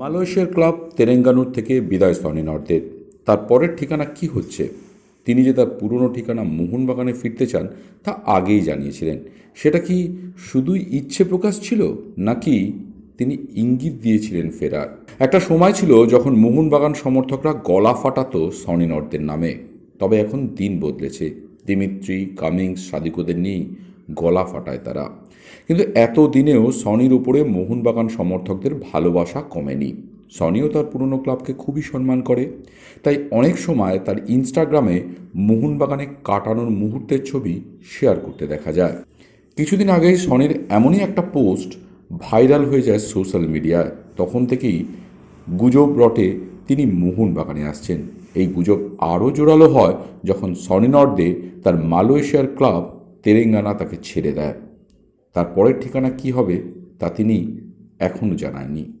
মালয়েশিয়ার ক্লাব তেরেঙ্গানুর থেকে বিদায় সনি নর্দের। তার পরের ঠিকানা কি হচ্ছে? তিনি যে তার পুরনো ঠিকানা মোহনবাগানে ফিরতে চান, তা আগেই জানিয়েছিলেন। সেটা কি শুধুই ইচ্ছে প্রকাশ ছিল, নাকি তিনি ইঙ্গিত দিয়েছিলেন ফেরার? একটা সময় ছিল যখন মোহনবাগান সমর্থকরা গলা ফাটাতো সনি নর্দের নামে। তবে এখন দিন বদলেছে। দিমিত্রি, কামিংস, সাদিকোদের নিয়েই গলা ফাটায় তারা। কিন্তু এত দিনেও সনির উপরে মোহনবাগান সমর্থকদের ভালোবাসা কমেনি। সনিও তার পুরনো ক্লাবকে খুবই সম্মান করে। তাই অনেক সময় তার ইনস্টাগ্রামে মোহনবাগানে কাটানোর মুহূর্তের ছবি শেয়ার করতে দেখা যায়। কিছুদিন আগেই সনির এমনই একটা পোস্ট ভাইরাল হয়ে যায় সোশ্যাল মিডিয়ায়। তখন থেকেই গুজব রটে তিনি মোহনবাগানে আসছেন। এই গুজব আরও জোরালো হয় যখন সনি নর্দে তার মালয়েশিয়ার ক্লাব তেলেঙ্গানা তাকে ছেড়ে দেয়। তার পরের ঠিকানা কী হবে তা তিনি এখনও জানায়নি।